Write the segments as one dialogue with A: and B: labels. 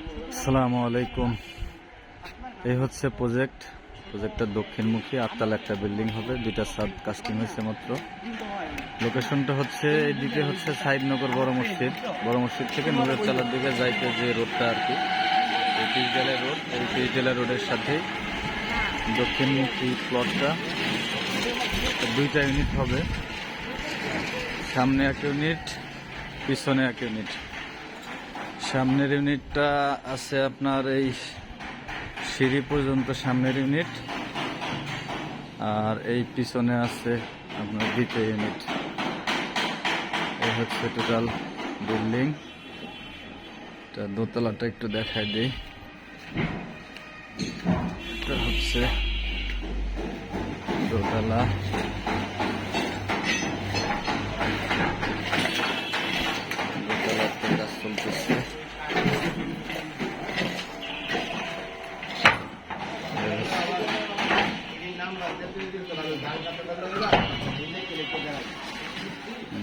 A: আসসালামু আলাইকুম। এই হচ্ছে প্রজেক্ট। প্রজেক্টের দক্ষিণমুখী, আটতলা একটা বিল্ডিং হবে, দুইটা সাব কাস্টিং হয়েছে মাত্র। লোকেশনটা হচ্ছে এইদিকে হচ্ছে সাইদনগর বড় মসজিদ। বড় মসজিদ থেকে নুরের চালার দিকে যাইতে যে রোডটা আর কি, এই পিসডেলা রোড। এই পিসডেলা রোডের সাথেই দক্ষিণমুখী প্লটটা দুইটা ইউনিট হবে। সামনে এক ইউনিট পিছনে এক ইউনিট সামনের ইউনিটটা আছে আপনার এই সিঁড়ি পর্যন্ত সামনের ইউনিট, আর এই পিছনে আছে আপনার দ্বিতীয় ইউনিট। এই হচ্ছে টোটাল বিল্ডিং দোতলাটা একটু দেখাই দিই। এটা হচ্ছে দোতলা।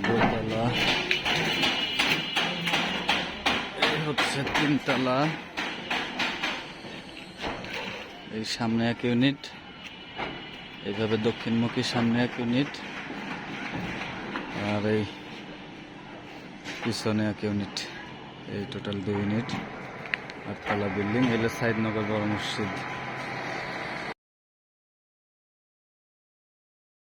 A: দোতলা। এই হচ্ছে তিনতলা। এই সামনে এক ইউনিট। এইভাবে দক্ষিণমুখী সামনে এক ইউনিট। আর এই পিছনে এক ইউনিট। এই টোটাল দুই ইউনিট। আটতলা বিল্ডিং, এলে সাইদনগর বড় মসজিদ।